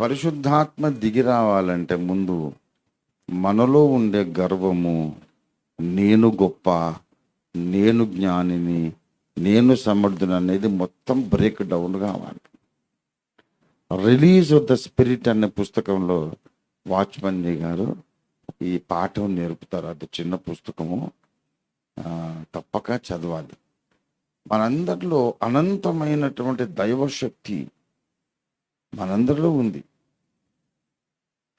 పరిశుద్ధాత్మ దిగి రావాలంటే ముందు మనలో ఉండే గర్వము నేను గొప్ప నేను జ్ఞానిని నేను సమర్థుని అనేది మొత్తం బ్రేక్ డౌన్ కావాలి. రిలీజ్ ఆఫ్ ద స్పిరిట్ అనే పుస్తకంలో వాచ్మన్ గారు ఈ పాఠం నేర్పుతారు. అది చిన్న పుస్తకము. తప్పక చదవాలి. మనందరిలో అనంతమైనటువంటి దైవశక్తి మనందరిలో ఉంది.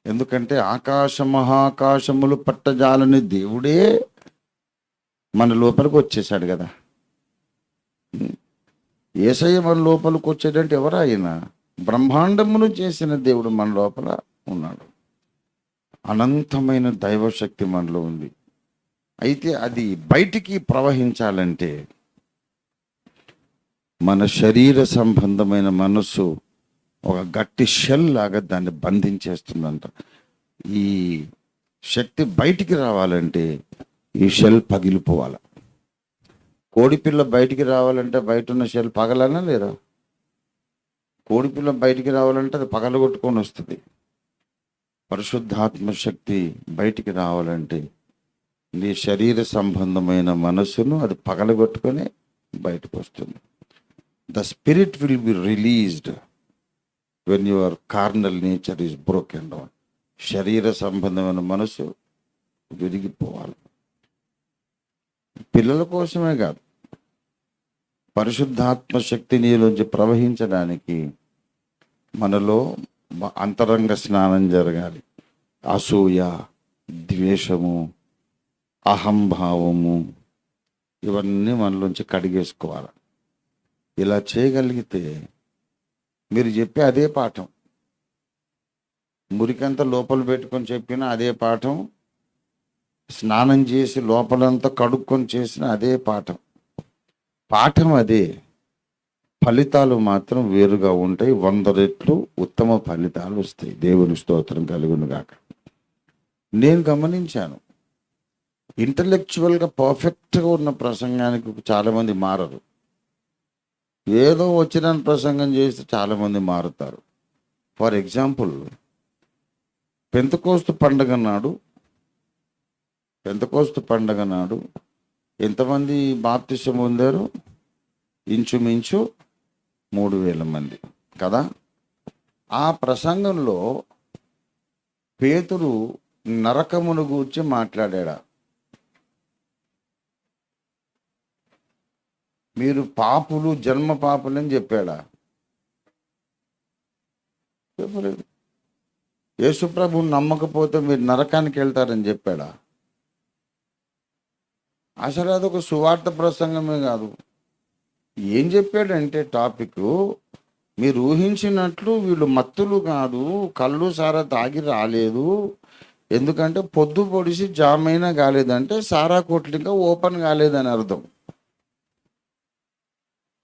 ఎందుకంటే ఆకాశ మహాకాశములు పట్టజాలని దేవుడే మన లోపలికి వచ్చేసాడు కదా. ఏసయ్య మన లోపలికి వచ్చేటంటే ఎవరు ఆయన? బ్రహ్మాండమును చేసిన దేవుడు మన లోపల ఉన్నాడు. అనంతమైన దైవశక్తి మనలో ఉంది. అయితే అది బయటికి ప్రవహించాలంటే మన శరీర సంబంధమైన మనస్సు ఒక గట్టి షెల్ లాగా దాన్ని బంధించేస్తుందంట. ఈ శక్తి బయటికి రావాలంటే ఈ షెల్ పగిలిపోవాలి. కోడిపిల్ల బయటికి రావాలంటే బయట ఉన్న షెల్ పగలనా లేదా? కోడిపిల్ల బయటికి రావాలంటే అది పగలగొట్టుకొని వస్తుంది. పరిశుద్ధాత్మ శక్తి బయటికి రావాలంటే నీ శరీర సంబంధమైన మనస్సును అది పగలగొట్టుకొని బయటకు వస్తుంది. The spirit will be released when your carnal nature is broken down శరీర సంబంధమైన మనసు విరిగిపోవాలి. పిల్లల కోసమే కాదు పరిశుద్ధాత్మ శక్తి నీలోంచి ప్రవహించడానికి మనలో అంతరంగ స్నానం జరగాలి. అసూయ ద్వేషము అహంభావము ఇవన్నీ మనలోంచి కడిగేసుకోవాలి. ఇలా చేయగలిగితే మీరు చెప్పే అదే పాఠం. మురికంతా లోపల పెట్టుకొని చెప్పిన అదే పాఠం. స్నానం చేసి లోపలంతా కడుక్కొని చేసిన అదే పాఠం. పాఠం అదే. ఫలితాలు మాత్రం వేరుగా ఉంటాయి. వంద రెట్లు ఉత్తమ ఫలితాలు వస్తాయి. దేవుని స్తోత్రం కలుగును గాక నేను గమనించాను. ఇంటలెక్చువల్గా పర్ఫెక్ట్గా ఉన్న ప్రసంగానికి చాలామంది మారరు. ఏదో వచ్చిన ప్రసంగం చేస్తే చాలామంది మారుతారు. ఫర్ ఎగ్జాంపుల్ పెంతకోస్తు పండగ నాడు పెంతకోస్తు పండగ నాడు ఎంతమంది బాప్తిసం పొందారు? ఇంచుమించు మూడు వేల మంది. కదా? ఆ ప్రసంగంలో పేతురు నరకమును గూర్చి మాట్లాడా మీరు పాపులు జన్మ పాపులని చెప్పాడా? చెప్పలేదు. యేసుప్రభుని నమ్మకపోతే మీరు నరకానికి వెళ్తారని చెప్పాడా? అసలు అదొక సువార్త ప్రసంగమే కాదు. ఏం చెప్పాడంటే టాపిక్ మీరు ఊహించినట్లు వీళ్ళు మత్తులు కాదు కళ్ళు సారా తాగి రాలేదు. ఎందుకంటే పొద్దు పొడిసి జామ్ అయినా కాలేదంటే సారా కోట్లు ఇంకా ఓపెన్ కాలేదని అర్థం.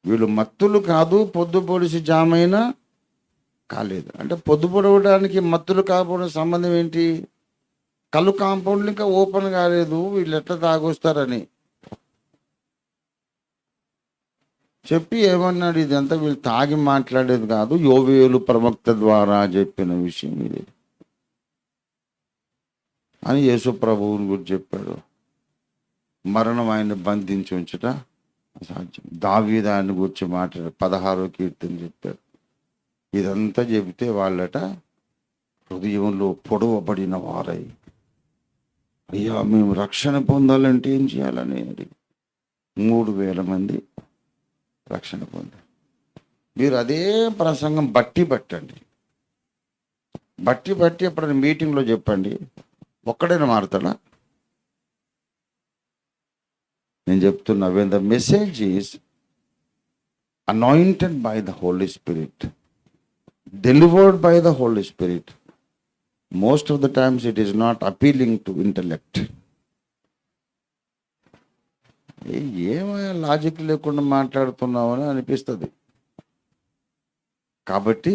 వీళ్ళు మత్తులు కాదు పొద్దు పొడిసి జామైనా అయినా కాలేదు. అంటే పొద్దు పొడవడానికి మత్తులు కాకపోవడం సంబంధం ఏంటి? కళ్ళు కాంపౌండ్లు ఇంకా ఓపెన్ కాలేదు వీళ్ళు ఎట్లా తాగొస్తారని. చెప్పి ఏమన్నాడు ఇదంతా వీళ్ళు తాగి మాట్లాడేది కాదు యోవేలు ప్రవక్త ద్వారా చెప్పిన విషయం ఇది. అని యేసు ప్రభువుని గురించి చెప్పాడు. మరణం ఆయన బంధించి ఉంచట అసాధ్యం దావీదాన్ని గురించి మాట్లాడు పదహారో కీర్తన చెప్పారు ఇదంతా చెబితే వాళ్ళట హృదయంలో పొడవబడిన వారై అయ్యా మేము రక్షణ పొందాలంటే ఏం చేయాలని? అడిగి మూడు వేల మంది రక్షణ పొందారు. మీరు అదే ప్రసంగం బట్టి పట్టండి. బట్టి బట్టి ఎప్పుడైనా మీటింగ్లో చెప్పండి. ఒక్కడైనా మారుతాడా? నేను చెప్తున్నా when the message is anointed by the holy spirit delivered by the holy spirit most of the times it is not appealing to intellect ఏమైనా లాజిక్ లేకుండా మాట్లాడుతున్నామని అనిపిస్తుంది. కాబట్టి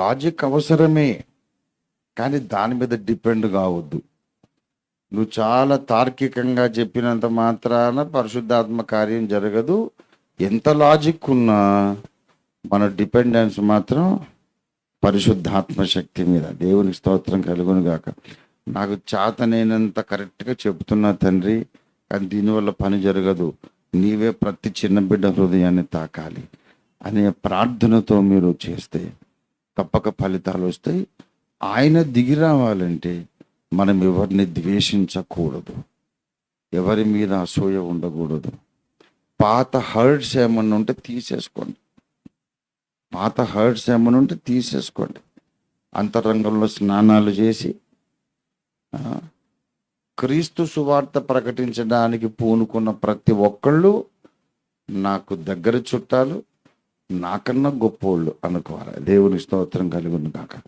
లాజిక్ అవసరమే కానీ దాని మీద డిపెండ్ కావద్దు. నువ్వు చాలా తార్కికంగా చెప్పినంత మాత్రాన పరిశుద్ధాత్మ కార్యం జరగదు. ఎంత లాజిక్ ఉన్నా మన డిపెండెన్స్ మాత్రం పరిశుద్ధాత్మ శక్తి మీద. దేవునికి స్తోత్రం కలుగును గాక. నాకు చేతనైనంత కరెక్ట్గా చెప్తున్నా తండ్రి కానీ దీనివల్ల పని జరగదు. నీవే ప్రతి చిన్న బిడ్డ హృదయాన్ని తాకాలి అనే ప్రార్థనతో మీరు చేస్తే తప్పక ఫలితాలు వస్తాయి. ఆయన దిగి రావాలంటే మనం ఎవరిని ద్వేషించకూడదు. ఎవరి మీద అసూయ ఉండకూడదు. పాత హర్ట్స్ ఏమన్నా ఉంటే తీసేసుకోండి. పాత హర్ట్స్ ఏమన్నా ఉంటే తీసేసుకోండి. అంతరంగంలో స్నానాలు చేసి క్రీస్తు సువార్త ప్రకటించడానికి పూనుకున్న ప్రతి ఒక్కళ్ళు నాకు దగ్గర చుట్టాలు నాకన్నా గొప్పోళ్ళు అనుకోవాలి. దేవుని స్తోత్రం కలిగి కాక